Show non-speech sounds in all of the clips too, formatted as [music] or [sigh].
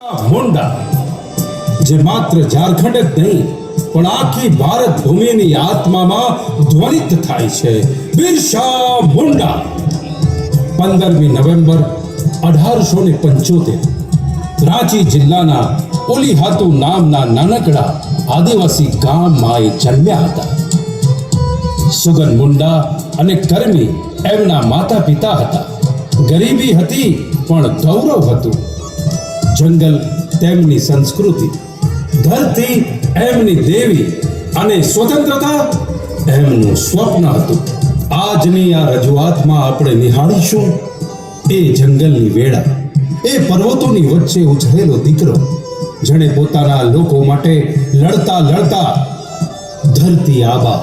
મુંડા જે માત્ર ઝારખંડ જ નહીં, પણ આખી ભારત ભૂમિની આત્મામાં ધ્વનિત થાય છે. બિરસા મુંડા પંદરમી નવેમ્બર અઢારસો ને પંચોતેર. રાંચી જિલ્લાના ઓલીહાતુ નામના નાનકડા આદિવાસી ગામમાં એ જન્મ્યા હતા. સુગન મુંડા અને કર્મી એમના માતા પિતા હતા. ગરીબી હતી, પણ ગૌરવ હતું. જંગલ તેમની સંસ્કૃતિ, ધરતી એમની દેવી અને સ્વતંત્રતા એમનું સ્વપ્ન હતું. આજની આ રજૂઆતમાં આપણે નિહાળીશું એ જંગલની વેળા એ પર્વતોની વચ્ચે ઉછરેલો દીકરો, જેણે પોતાના લોકો માટે લડતા લડતા ધરતી આબા,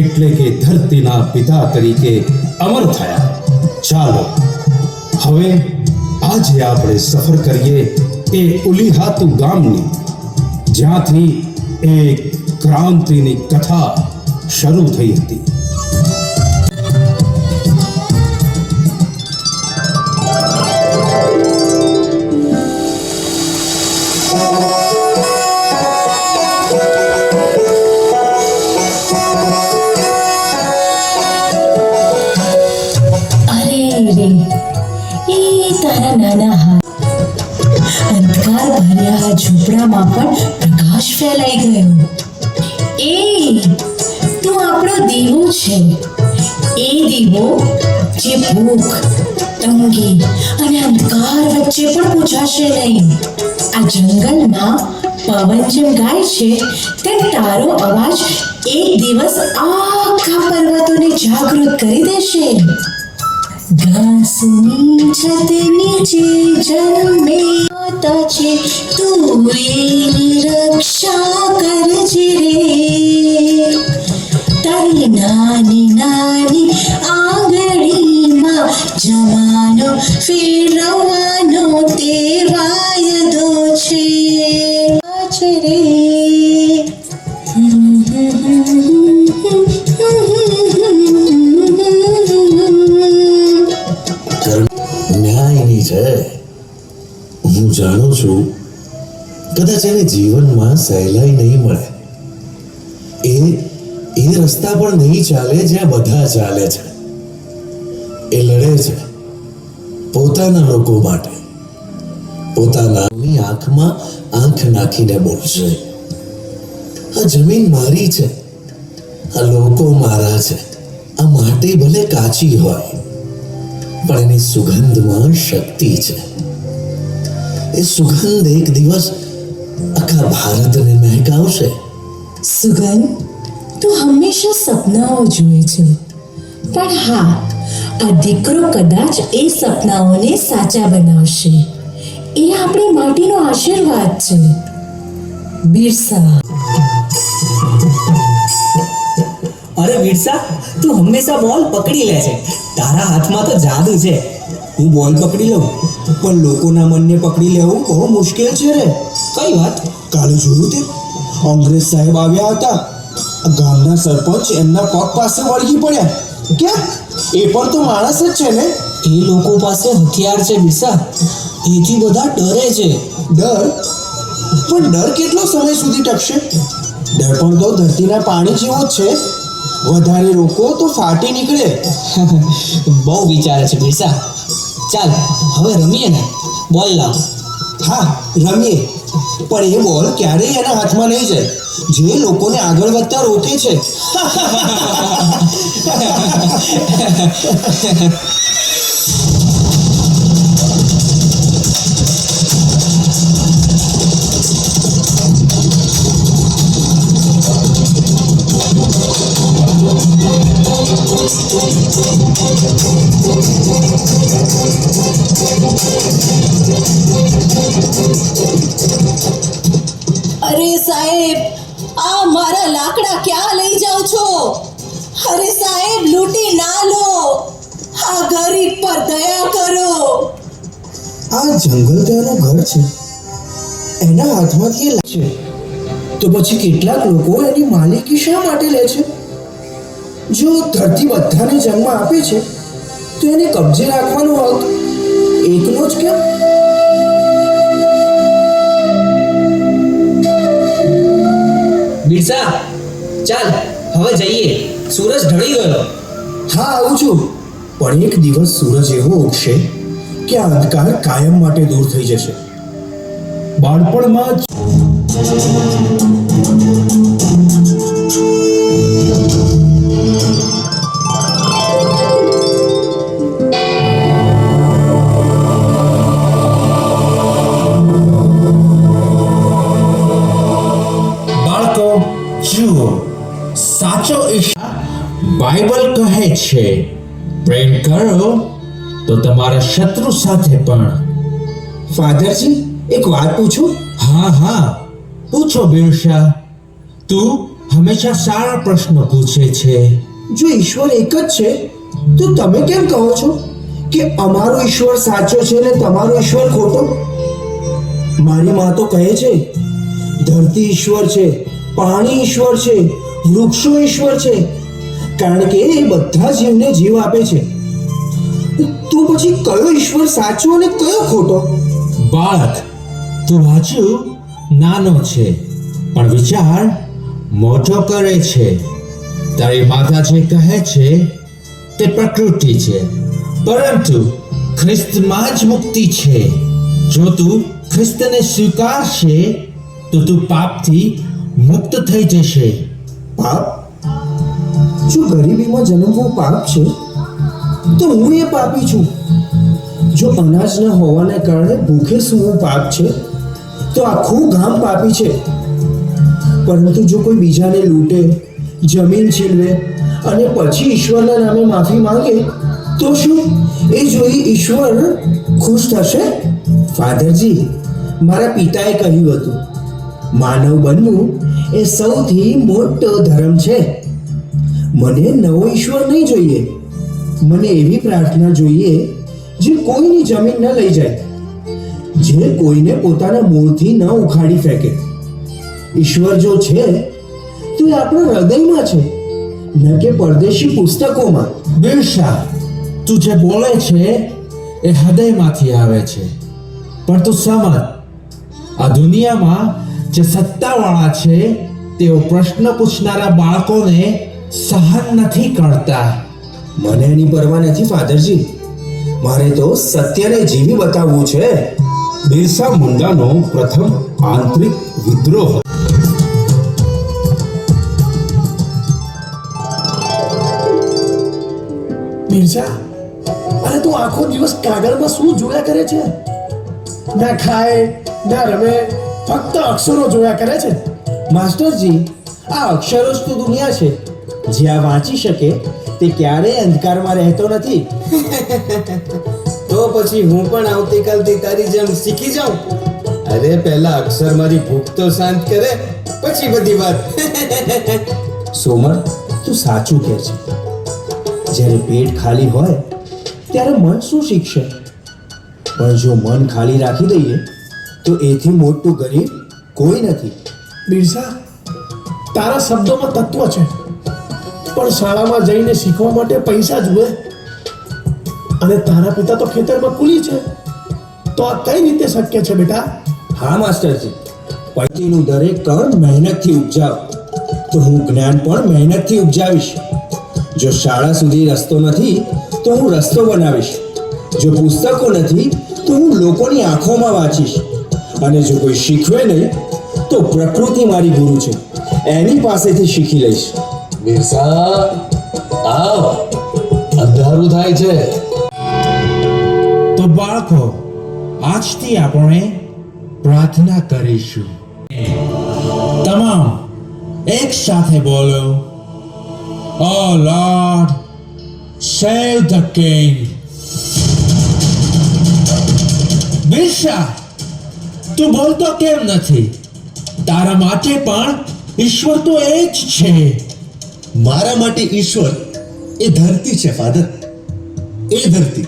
એટલે કે ધરતીના પિતા તરીકે અમર થયા. ચાલો, હવે આજે આપણે સફર કરીએ એ ઉલીહાતુ ગામની જ્યાંથી એક ક્રાંતિની કથા શરૂ થઈ હતી. ભૂખ તંગી અને અંધકાર વચ્ચે પણ પૂછાશે નહીં. આ જંગલમાં પવન જેમ ગાય છે, તેમ તારો અવાજ એક દિવસ આખા પર્વતોને જાગૃત કરી દેશે. ઘાસની છત નીચે જન્મે છે તું એની રક્ષા કરજે રે. તારી નાની હું જાણું છું, કદાચ એને જીવનમાં સહેલાઈ નહીં મળે. એ એ રસ્તા પણ નહીં ચાલે જ્યાં બધા ચાલે છે. એ લડે છે પોતાના લોકો માટે. પોતાનાની આંખમાં આંખ નાખીને બોલશે. આ જમીન મારી છે. આ લોકો મારા છે. આ માટી ભલે કાચી હોય, પણ એની સુગંધમાં શક્તિ છે. એ સુગંધ એક દિવસ આખા ભારતને મહેકાવશે. સુગંધ તો હંમેશા સપનાઓ જુએ છે. પણ હા આ દીકરો કદાચ એ સપનાઓને સાચા બનાવશે. એ આપણી માટીનો આશીર્વાદ છે. બિરસા. અરે બિરસા તું હંમેશા બોલ પકડી લે છે. તારા હાથમાં તો જાદુ છે. હું બોલ પકડી લઉં? પણ લોકોના મનને પકડી લેવું બહુ મુશ્કેલ છે રે. કઈ વાત? કાલે જોયું તે? અંગ્રેજ સાહેબ આવ્યા હતા. ગામના સરપંચ એમના પગ પાસે વળગી પડ્યા. ક્યાં? એ પણ તો માણસ જ છે ને? એ લોકો પાસે હથિયાર છે વિરસા એથી બધા ડરે છે. ડર? પણ ડર કેટલો સમય સુધી ટકશે? ડર પણ તો ધરતીના પાણી જેવો જ છે. વધારે રોકો તો ફાટી નીકળે. [laughs] બહુ વિચારે છે વિરસા ચાલ, હવે રમીએ ને. બોલ લાવ. હા, રમીએ. પણ એ બોલ ક્યારેય એના હાથમાં નહીં જાય. જે લોકોને આગળ વધતા રોકે છે. [laughs] અરે સાહેબ, આ મારા લાકડા ક્યાં લઈ જાઓ છો? અરે સાહેબ, લૂંટી ના લો. આ ગરીબ પર દયા કરો. આ જંગલ તો એનું ઘર છે. એના હાથમાંથી એ તો પછી કેટલાક લોકો એની માલિકી શા માટે લે છે? જો ધરતી બધાને જન્મ આપે છે તો એને કબજે રાખવાનો હક એકનો જ કેમ? બિરસા ચાલ હવે જઈએ. સૂરજ ઢળી ગયો. હા આવું છું. પણ એક દિવસ સૂરજ એવો ઉગશે કે આ અંધકાર કાયમ માટે દૂર થઈ જશે. બાળપણમાં જ સાચો ઈશા. બાઇબલ કહે છે પ્રેમ કરો તો તમારા શત્રુ સાથે પણ. ફાધરજી એક વાત પૂછું? હા હા. પૂછો બિરશા તું હંમેશા સારા પ્રશ્નો પૂછે છે. જો ઈશ્વર એક જ છે તો તમે કેમ કહો છો કે અમારો ઈશ્વર સાચો છે ને તમારો ઈશ્વર ખોટો? મારી મા તો કહે છે ધરતી ઈશ્વર છે પાણી ઈશ્વર છે વૃક્ષો ઈશ્વર છે. કારણ કે એ બધા જીવને જીવ આપે છે. તો પછી કયો ઈશ્વર સાચો અને કયો ખોટો? બાળક તું હજુ નાનો છે, પણ વિચાર મોટો કરે છે. તારી માતા જે કહે છે, તે પ્રકૃતિ છે. પરંતુ ખ્રિસ્તમાં જ મુક્તિ છે. જો તું ખ્રિસ્તને સ્વીકારશે, તો તું પાપથી મુક્ત થઈ જશે. પાપ જો ગરીબીમાં જન્મવું પાપ છે, તો હું એ પાપી છું. જો અનાજ ન હોવાને કારણે ભૂખે સૂવું પાપ છે, તો આખું ગામ પાપી છે. પરંતુ જો કોઈ બીજાને લૂંટે, જમીન છીનવે અને પછી ઈશ્વરના નામે માફી માંગે, તો શું? એ જોઈ ઈશ્વર ખુશ થશે? ફાધરજી, મારા પિતાએ કહ્યું હતું, માનવ બનવું એ સૌથી મોટો ધર્મ છે. મને નવો ઈશ્વર નહીં જોઈએ. મને એવી પ્રાર્થના જોઈએ જે કોઈની જમીન ન લઈ જાય. જે કોઈને પોતાના મૂળથી ન ઉખાડી ફેંકે. ઈશ્વર જો છે, તો એ આપણા હૃદયમાં છે. ન કે પરદેશી પુસ્તકોમાં. બિરશા તું જે બોલે છે, એ હૃદયમાંથી આવે છે. પણ તું સમજ, આ દુનિયામાં જે સત્તાવાળા છે તેઓ પ્રશ્ન પૂછનારા બાળકોને સહન નથી કરતા. મને એની પરવા નથી ફાધરજી. મારે તો સત્યને જીવી બતાવવું છે. બિરસા મુંડાનો પ્રથમ આંતરિક વિદ્રોહ. હતો. અરે તું આખો દિવસ કાગળમાં શું જોયા કરે છે? ના ખાય ના રમે ફક્ત અક્ષરો જોયા કરે છે? માસ્ટરજી, આ અક્ષરો જ તો દુનિયા છે. જે આ વાંચી શકે, તે ક્યારેય અંધકારમાં રહેતો નથી. [laughs] તો પછી હું પણ આવતીકાલથી તારી જેમ શીખી જાઉં. અરે, પહેલા અક્ષર મારી ભૂખ તો શાંત કરે, પછી બધી વાત. [laughs] સોમર, તું સાચું કહે છે. જ્યારે પેટ ખાલી હોય, ત્યારે મન શું શીખશે? પણ જો મન ખાલી રાખી દઈએ તો એથી મોટું ગરીબ કોઈ નથી. બિરસા તારા શબ્દોમાં તત્વ છે. પણ શાળામાં જઈને શીખવા માટે પૈસા જુએ. અને તારા પિતા તો ખેતરમાં કુલી છે. તો આ કઈ રીતે શક્ય છે બેટા? હા માસ્ટરજી. પછીનું દરેક કણ મહેનતથી ઉપજાવ. તો હું જ્ઞાન પણ મહેનતથી ઉપજાવીશ. જો શાળા સુધી રસ્તો નથી તો હું રસ્તો બનાવીશ. જો પુસ્તકો નથી તો હું લોકોની આંખોમાં વાંચીશ. અને જો કોઈ શીખવે નહીં તો પ્રકૃતિ મારી ગુરુ છે એની પાસેથી શીખી લઈશ બિરસા આવ અંધારું થાય છે તો બાળકો આજથી આપણે પ્રાર્થના કરીશું તમામ એક સાથે બોલો o lord save the king Birsa તું બોલતો કેમ નથી? તારા માટે પણ ઈશ્વર તો એ જ છે. મારા માટે ઈશ્વર એ ધરતી છે ફાધર. એ ધરતી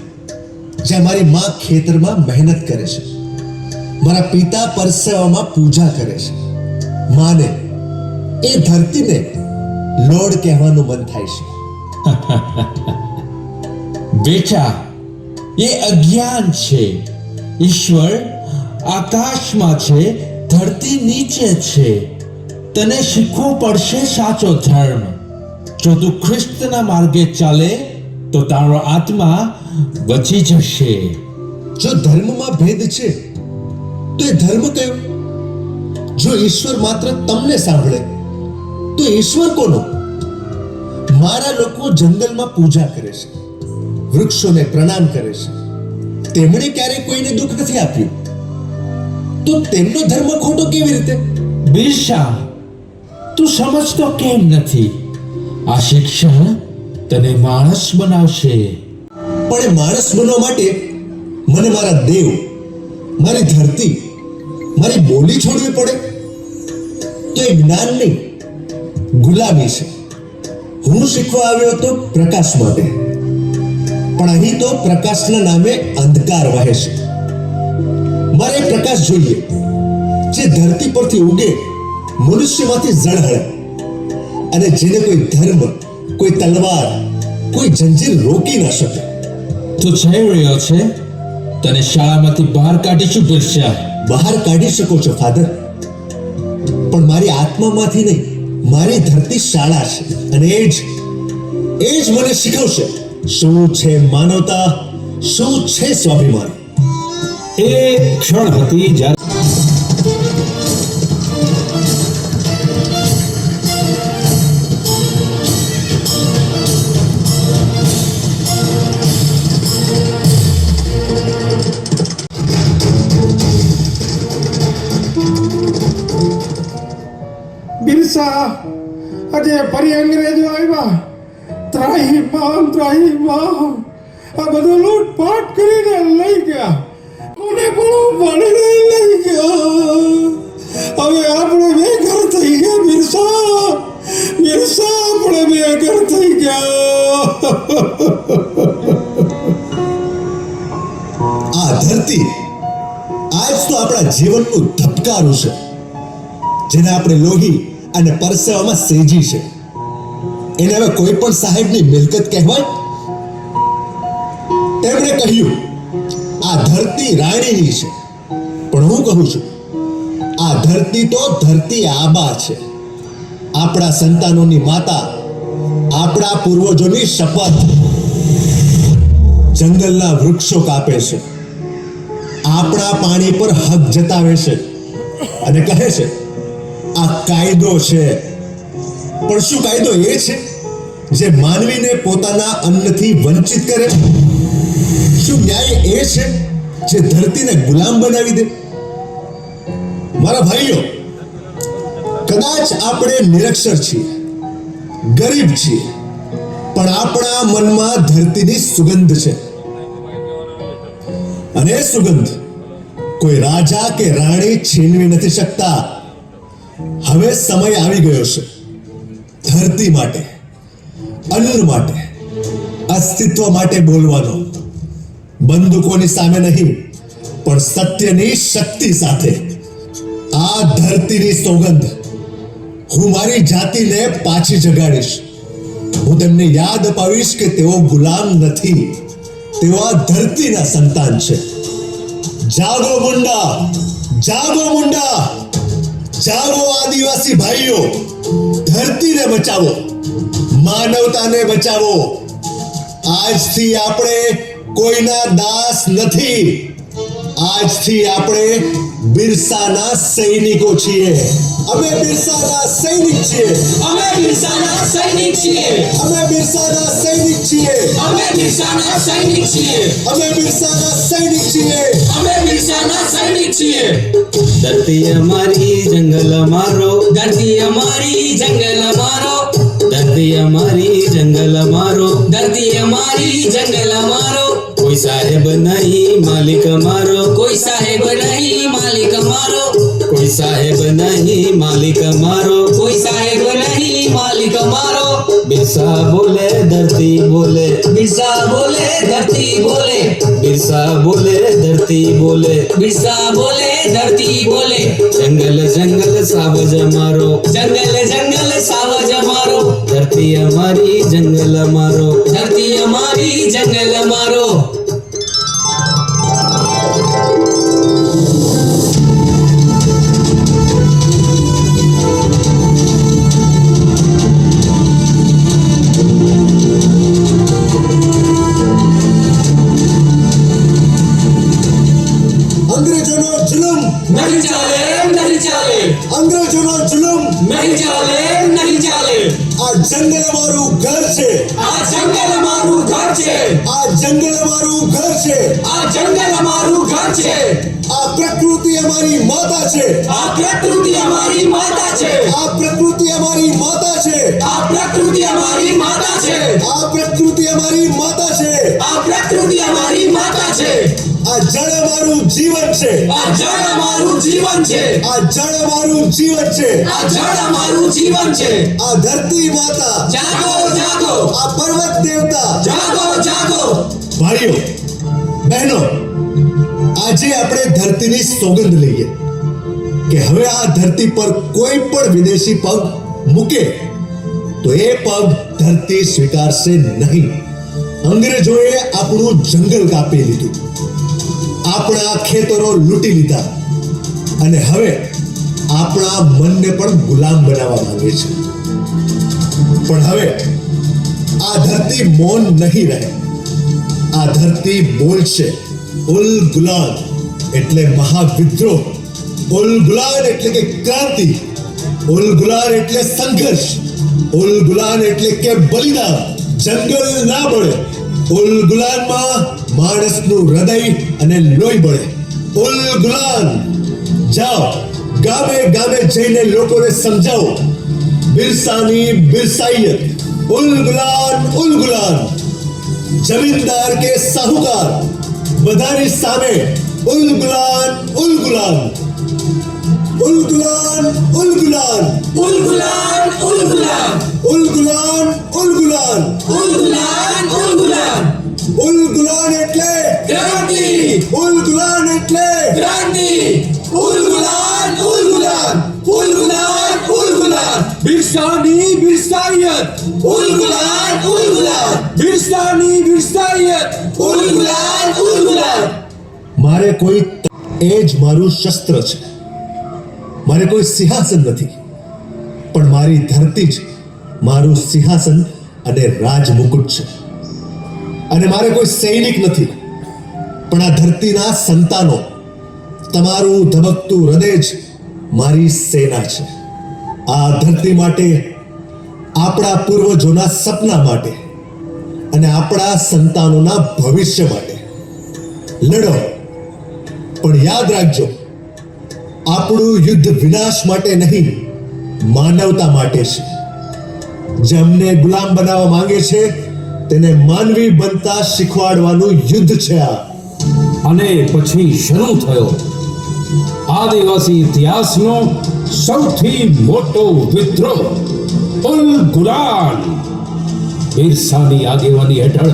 જ્યાં મારી માં ખેતરમાં મહેનત કરે છે. મારા પિતા પરસેવામાં પૂજા કરે છે. માને એ ધરતીને લોડ કહેવાનું મન થાય છે. બેટા એ અજ્ઞાન છે. ઈશ્વર આકાશમાં છે, ધરતી નીચે છે. તને શીખવું પડશે સાચો ધર્મ. જો તું ખ્રિસ્તના માર્ગે ચાલે, તો તારો આત્મા બચી જશે. જો ધર્મમાં ભેદ છે, તો એ ધર્મ કયો? જો ઈશ્વર માત્ર તમને સાંભળે, તો ઈશ્વર કોનો? મારા લોકો જંગલમાં પૂજા કરે છે, વૃક્ષોને પ્રણામ કરે છે. તેમણે ક્યારેય કોઈને દુઃખ નથી આપ્યું. તો તેમનો ધર્મ ખોટો કેવી રીતે? બિરસા તું સમજતો કેમ નથી? આ શિક્ષણ તને માણસ બનાવશે. પણ માણસ બનવા માટે મને મારા દેવ મારી ધરતી મારી બોલી છોડવી પડે. તો એ જ્ઞાન નહીં ગુલામી છે. હું શીખવા આવ્યો હતો પ્રકાશ માટે. પણ અહીં તો પ્રકાશના નામે અંધકાર વહે છે. મારે પ્રકાશ જોઈએ. જે ધરતી પરથી ઉગે મનુષ્યમાંથી ઝળહળે અને જેને કોઈ ધર્મ કોઈ તલવાર કોઈ જંજીર રોકી ન શકે. તો જઈ રહ્યો છે? તને શાળામાંથી બહાર કાઢીશું બિરસા બહાર કાઢી શકો છો ફાધર. પણ મારી આત્મામાંથી નહીં મારી ધરતી શાળા છે. અને એ જ એ જ મને શીખવશે. શું છે માનવતા? શું છે સ્વાભિમાન? એ ક્ષણ હતી જ્યારે બિરસા, આજે ફરી અંગ્રેજો આવ્યા. ત્રાહી માં ત્રાહી માં આ બધું લૂંટપાટ કરીને લઈ ગયા. કોને પણ પાડીને લઈ ગયા હવે આપણે બેઘર થઈ ગયા, બિરસા. બિરસા, આપણે બેઘર થઈ ગયા. આ ધરતી આજ તો આપણા જીવનનું ધબકારું છે, જેને આપણે લોહી અને પરસેવામાં સેજી છે. એને હવે કોઈ પણ સાહેબની મિલકત કહેવાય? તેમણે કહ્યું આ ધરતી રાણીની છે. પણ હું કહું છું, આ ધરતી તો ધરતી આબા છે. આપણા સંતાનોની માતા, આપણા પૂર્વજોની શપથ જંગલના વૃક્ષો કાપે છે. આપણા પાણી પર હક જતાવે છે અને કહે છે, આ કાયદો છે. પણ શું કાયદો એ છે જે માનવીને પોતાના અન્નથી વંચિત કરે? શું ન્યાય એ છે જે ધરતીને ગુલામ બનાવી દે. મારા ભાઈઓ, કદાચ આપણે નિરક્ષર છીએ, ગરીબ છીએ, પણ આપણા મનમાં ધરતીની સુગંધ છે. અને સુગંધ કોઈ રાજા કે રાણી છીનવી નથી શકતા. હવે સમય આવી ગયો છે. ધરતી માટે, અન્ન માટે, અસ્તિત્વ માટે બોલવાનો. બંદૂકોની સામે નહીં, પણ સત્યની શક્તિ સાથે. આ ધરતીની સોગંધ હું મારી જાતિને પાછી જગાડીશ. હું તેમને યાદ અપાવીશ કે તેઓ ગુલામ નથી. તેઓ આ ધરતીના સંતાન છે. જાગો મુંડા જાગો મુંડા. જાગો આદિવાસી ભાઈઓ, ધરતીને બચાવો, માનવતાને બચાવો. આજથી આપણે કોઈના દાસ નથી. આજથી આપણે બિરસાના સૈનિકો છીએ. અમે બિરસાના સૈનિક છીએ. અમે બિરસાના સૈનિક છીએ. અમે બિરસાના સૈનિક છીએ. અમે બિરસાના સૈનિક છીએ. અમે બિરસાના સૈનિક છીએ. અમે બિરસાના સૈનિક છીએ. ધરતી અમારી જંગલ અમારો ધરતી અમારી જંગલ અમારો ધરતી અમારી જંગલ અમારો ધરતી અમારી જંગલ અમારો કોઈ સાહેબ નહીં માલિક અમારો કોઈ સાહેબ નહીં માલિક અમારો કોઈ સાહેબ નહીં માલિક અમારો કોઈ સાહેબ નહીં માલિક અમારો બિરસા બોલે ધરતી બોલે બિરસા બોલે ધરતી બોલે બિરસા બોલે ધરતી બોલે બિરસા બોલે ધરતી બોલે જંગલ જંગલ સાવજ અમારો જંગલ જંગલ સાવજ અમારો ધરતી અમારી જંગલ અમારો ધરતી અમારી જંગલ અમારો છે। આ પ્રકૃતિ અમારી માતા છે। આ પ્રકૃતિ અમારી માતા છે। આ જળ અમારું જીવન છે। આ જળ અમારું જીવન છે। આ જળ અમારું જીવન છે। આ જળ અમારું જીવન છે। આ ધરતી માતા। જાગો જાગો। આ પર્વત દેવતા। જાગો જાગો। ભાઈઓ બહેનો આજે આપણે ધરતીની સોગંદ લઈએ કે હવે આ ધરતી પર કોઈ પણ વિદેશી પગ મૂકે તો એ પગ ધરતી સ્વીકારશે નહીં. અંગ્રેજોએ આપણું જંગલ કાપી લીધું. આપણા ખેતરો લૂંટી લીધા. અને હવે આપણા મનને પણ ગુલામ બનાવવા માંગે છે. પણ હવે આ ધરતી મૌન નહીં રહે. આ ધરતી બોલશે ઉલ ગુલાન એટલે મહાવિદ્રોહ. ઉલ ગુલાન એટલે કે ક્રાંતિ. ઉલ ગુલાન એટલે સંઘર્ષ. ઉલ ગુલાન એટલે કે બલિદાન. જંગલ ના બળે. ઉલ ગુલાનમાં માણસનું હૃદય અને લોહી બળે. ઉલ ગુલાન, જાઓ, ગામે ગામે જઈને લોકોને સમજાવો. બિરસાની બિરસાઈયત ઉલ ગુલાન ઉલ ગુલાન. જમીનદાર કે સાહુકાર? બધાની સામે ઉલ ગુલાન ઉલ Ghulam. Ulgulan, ulgulan. Ulgulan, ulgulan. Ulgulan, ulgulan. Ulgulan, ulgulan. Ulgulan એટલે ક્રાંતિ. Ulgulan એટલે ક્રાંતિ. Ulgulan, ulgulan. Ulgulan, ulgulan. Birsani, birsayet. Ulgulan, ulgulan. Birsani, birsayet. Ulgulan, ulgulan. મારે કોઈ એ જ મારું શસ્ત્ર મારે કોઈ સિંહાસન નથી. પણ મારી ધરતી જ મારું સિંહાસન અને રાજમુકુટ છે. અને મારે કોઈ સૈનિક નથી. પણ આ ધરતીના સંતાનો, તમારું ધબકતું હૃદય જ મારી સેના છે. આ ધરતી માટે, આપણા પૂર્વજોના સપના માટે અને આપણા સંતાનોના ભવિષ્ય માટે. લડો. પણ યાદ રાખજો આપણું યુદ્ધ વિનાશ માટે નહીં, માનવતા માટે છે. જેમને ગુલામ બનાવવા માંગે છે, તેને માનવી બનતા શીખવાડવાનું યુદ્ધ છે આ. અને પછી શરૂ થયો. આદિવાસી ઇતિહાસનો સૌથી મોટો વિદ્રોહ, ઉલ ગુલાન બિરસાની આગેવાની હેઠળ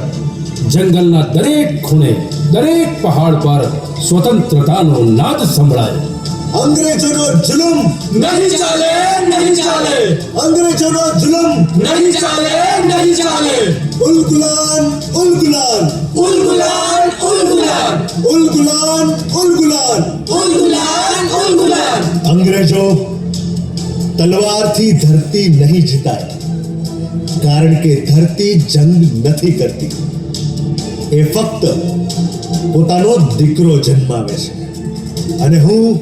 જંગલના દરેક ખૂણે, દરેક પહાડ પર સ્વતંત્રતાનો નાદ સંભળાયો. અંગ્રેજોનો જુલમ નહીં ચાલે નહીં ચાલે. અંગ્રેજોનો જુલમ નહીં ચાલે નહીં ચાલે. ઉલ ગુલાન ઉલ ગુલાન ઉલ ગુલાન ઉલ ગુલાન ઉલ ગુલાન ઉલ ગુલાન ઉલ ગુલાન ઉલ ગુલાન અંગ્રેજો તલવારથી ધરતી નહીં જીતાય કારણ કે ધરતી જંગ નથી કરતી. એ ફક્ત પોતાનો દીકરો જન્માવે છે. અને હું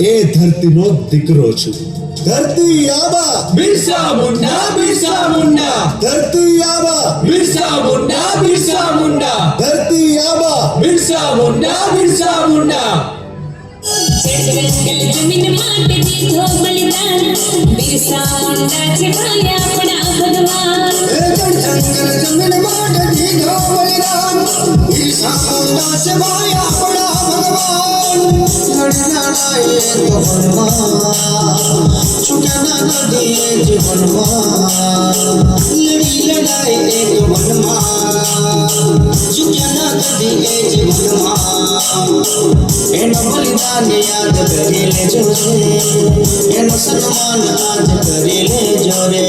એ ધરતીનો દીકરો છું. ધરતી આબા. બિરસા મુંડા બિરસા મુંડા. ધરતી આબા. બિરસા મુંડા બિરસા મુંડા. ધરતી આબા. બિરસા મુંડા બિરસા મુંડા. જમીન માટે દીધો બલિદાન બિરસા મુંડા છે ભાઈ આપણા ભગવાન જંગલ જમીન માટે દીધો બલિદાન બિરસા મુંડા છે ભાઈ આપણા ભગવાન લડનારાએ તો વનમાં છૂટ્યા નદીએ જીવનમાં લડી લડાઈ એક વનમાં છૂટ્યા નદીએ જીવનમાં એનો બલિદાન યાદ કરી લેજો રે એનો સન્માન આજ કરી લેજો રે